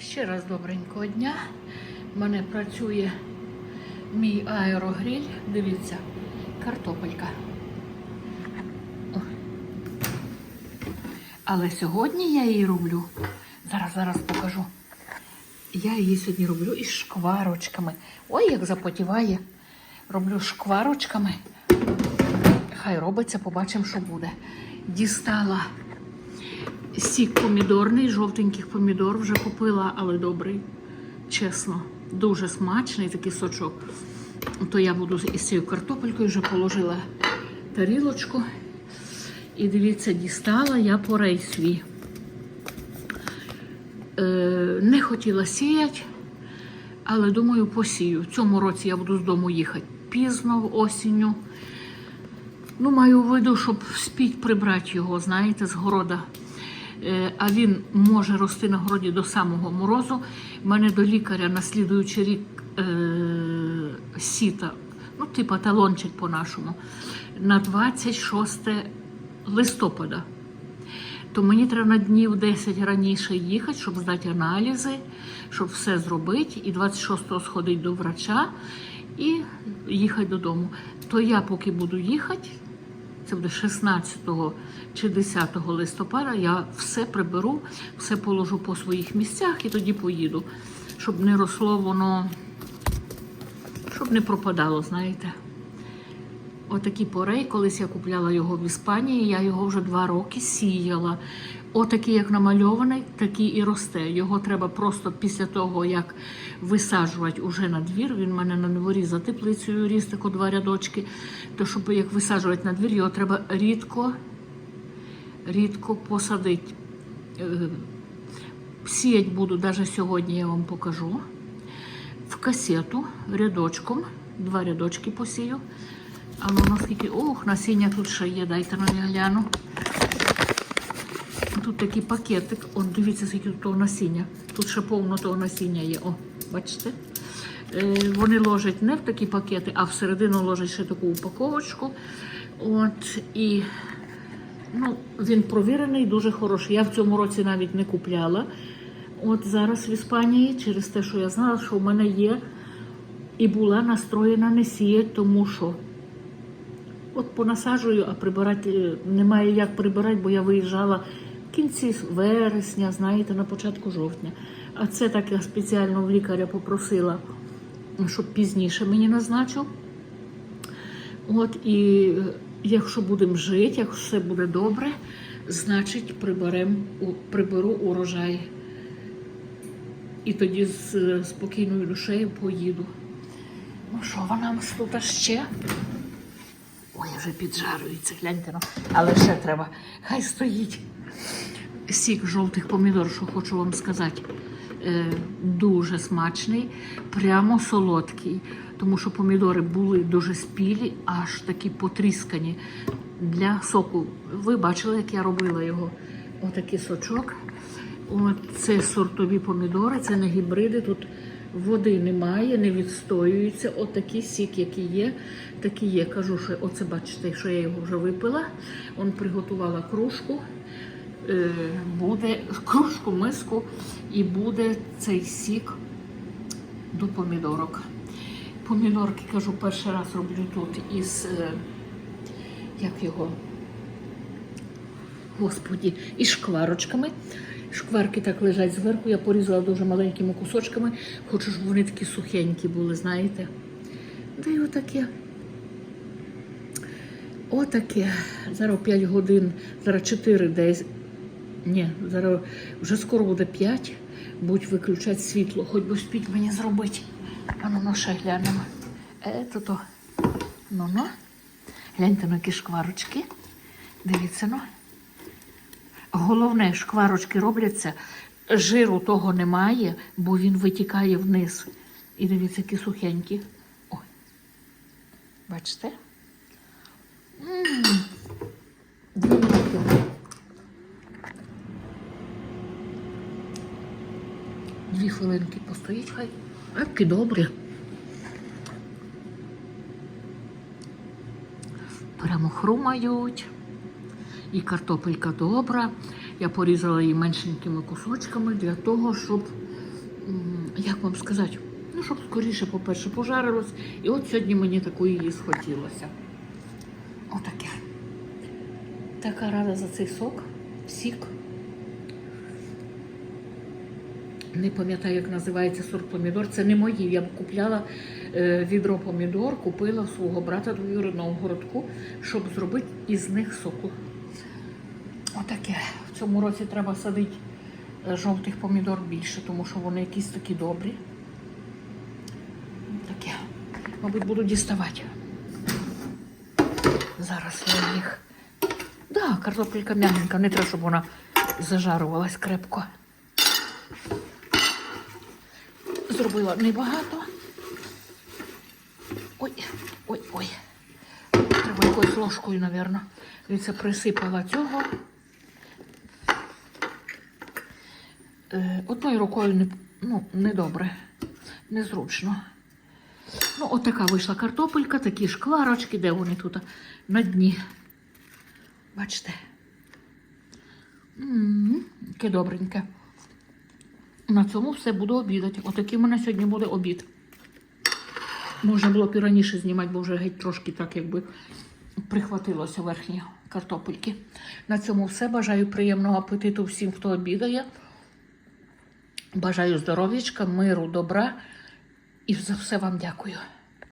Ще раз добренького дня. У мене працює мій аерогриль. Дивіться, картопелька. Але сьогодні я її роблю. Зараз, зараз покажу. Я її сьогодні роблю із шкварочками. Ой, як запотіває. Роблю шкварочками. Хай робиться, побачимо, що буде. Дістала сік помідорний, жовтеньких помідор вже купила, але добрий. Чесно, дуже смачний такий сочок. То я буду із цією картопелькою вже положила тарілочку. І дивіться, дістала я порей свій. Е, не хотіла сіяти, але думаю, посію. В цьому році я буду з дому їхати пізно осінню. Ну, маю виду, щоб спіть прибрати його, знаєте, з города. Е, А він може рости на городі до самого морозу. У мене до лікаря на слідуючий рік е, сіта, ну, типа талончик по-нашому, на 26 листопада. То мені треба на днів 10 раніше їхати, щоб здати аналізи, щоб все зробити, і 26-го сходити до врача і їхати додому. То я поки буду їхати, це буде 16 чи 10 листопада, я все приберу, все положу по своїх місцях і тоді поїду, щоб не росло воно, щоб не пропадало, знаєте. Отакий порей, колись я купляла його в Іспанії, я його вже два роки сіяла. Отакий, як намальований, такий і росте. Його треба просто після того, як висаджувати уже на двір. Він в мене на дворі за теплицею ріс, тако два рядочки. То щоб як висаджувати на двір, його треба рідко, рідко посадити. Е, Сіять буду навіть сьогодні, я вам покажу. В касету рядочком, два рядочки посію. А ну наскільки. Ох, насіння тут ще є, дайте ну я гляну. Тут такий пакетик. О, дивіться, скільки тут того насіння. Тут ще повно того насіння є. О, бачите? Е, вони ложать не в такі пакети, а всередину ложать ще таку упаковочку. От, і ну, він провірений, дуже хороший. Я в цьому році навіть не купляла. От зараз в Іспанії, через те, що я знала, що в мене є і була настроєна не сіяти, тому що От понасаджую, а прибирати е, немає як прибирати, бо я виїжджала в кінці вересня, знаєте, на початку жовтня. А це так я спеціально в лікаря попросила, щоб пізніше мені назначив. От і е, якщо будемо жити, якщо все буде добре, значить приберем, приберу урожай. І тоді з е, спокійною душею поїду. Ну що вона нас тут ще? Ой, вже піджарюється, гляньте. Ну. Але ще треба. Хай стоїть. Сік жовтих помідор, що хочу вам сказати. Е, дуже смачний, прямо солодкий. Тому що помідори були дуже спілі, аж такі потріскані для соку. Ви бачили, як я робила його. Отакий сочок. От це сортові помідори, це не гібриди. Тут води немає, не відстоюється. Отакий сік, який є, такий є. Кажу, що оце бачите, що я його вже випила. Он приготувала кружку. Е, Буде кружку, миску, і буде цей сік до помідорок. Помідорки, кажу, перший раз роблю тут із е, як його, господі, із шкварочками. Шкварки так лежать зверху, я порізала дуже маленькими кусочками. Хочу, щоб вони такі сухенькі були, знаєте. Да й отаке. Отаке. Зараз 5 годин, зараз 4 десь. Ні, зараз вже скоро буде 5. Будь виключати світло, хоч би спіть мені зробити. А ну, ну ще глянемо. Е, то то. Ну, ну. Гляньте на які шкварочки. Дивіться, ну. Головне, шкварочки робляться, жиру того немає, бо він витікає вниз. І дивіться, які сухенькі. Ой. Бачите? Дві минутки. Дві хвилинки постоїть, хай. Які добрі. Прямо хрумають. І картопелька добра. Я порізала її меншенькими кусочками для того, щоб як вам сказати, ну, щоб скоріше, по-перше, пожарилось. І от сьогодні мені такої її схотілося. Отаке. Така рада за цей сок, сік. Не пам'ятаю, як називається сорт помідор. Це не мої. Я купляла е, відро помідор, купила свого брата двоюрідного в городку, щоб зробити із них соку. Отаке. В цьому році треба садити е, жовтих помідор більше, тому що вони якісь такі добрі. Таке. Мабуть, буду діставати. Зараз я їх. Да, картопелька м'ягенька, не треба, щоб вона зажарувалась крепко. Зробила небагато. Ой, ой, ой. Треба якоюсь ложкою, мабуть. Дивіться, присипала цього. Е, одною рукою не, ну, недобре, незручно. Ну, от така вийшла картопелька, такі шкларочки, де вони тут на дні. Бачите? М, Яке добреньке. На цьому все буду обідати. Отакий в мене сьогодні буде обід. Можна було б і раніше знімати, бо вже геть трошки так якби прихватилося верхні картопельки. На цьому все. Бажаю приємного апетиту всім, хто обідає. Бажаю здоров'ячка, миру, добра і за все вам дякую.